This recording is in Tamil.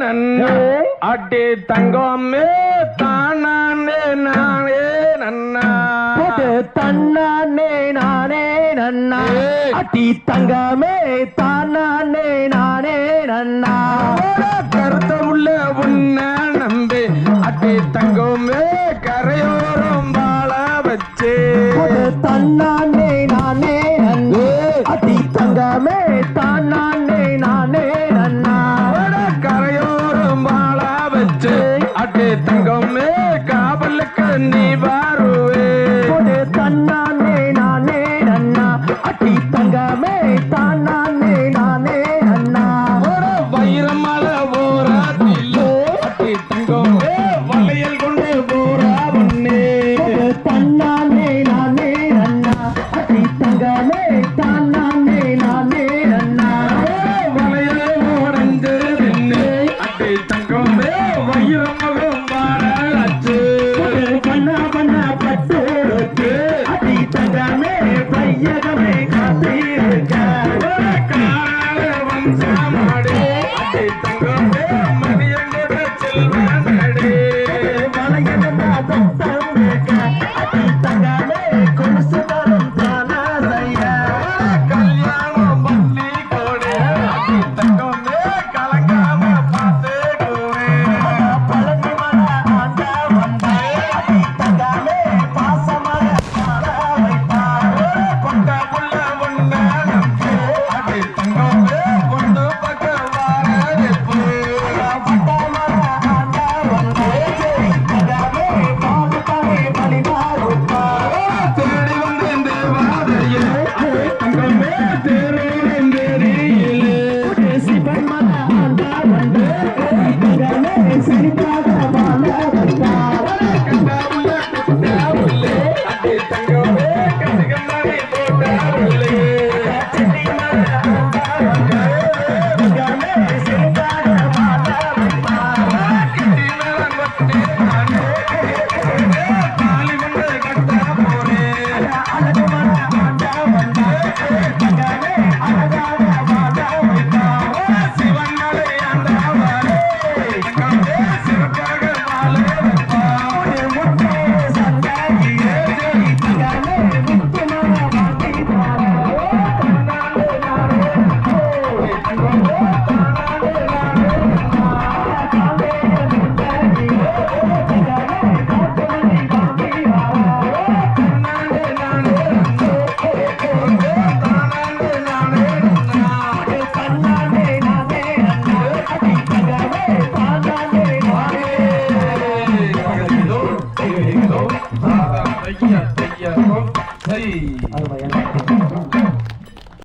அடி தங்கமே தானே நானே நன்னா. தன்னானே நானே நன்னா. அடி தங்கமே தானே நானே நன்னா. கருத்தமுள்ள உன்ன நம்பி அடி தங்கமே கரையோரம் வாழ வச்சே. தன்னானே que Let's do. Yeah. செய்யறோம் செய்யறோம் செய்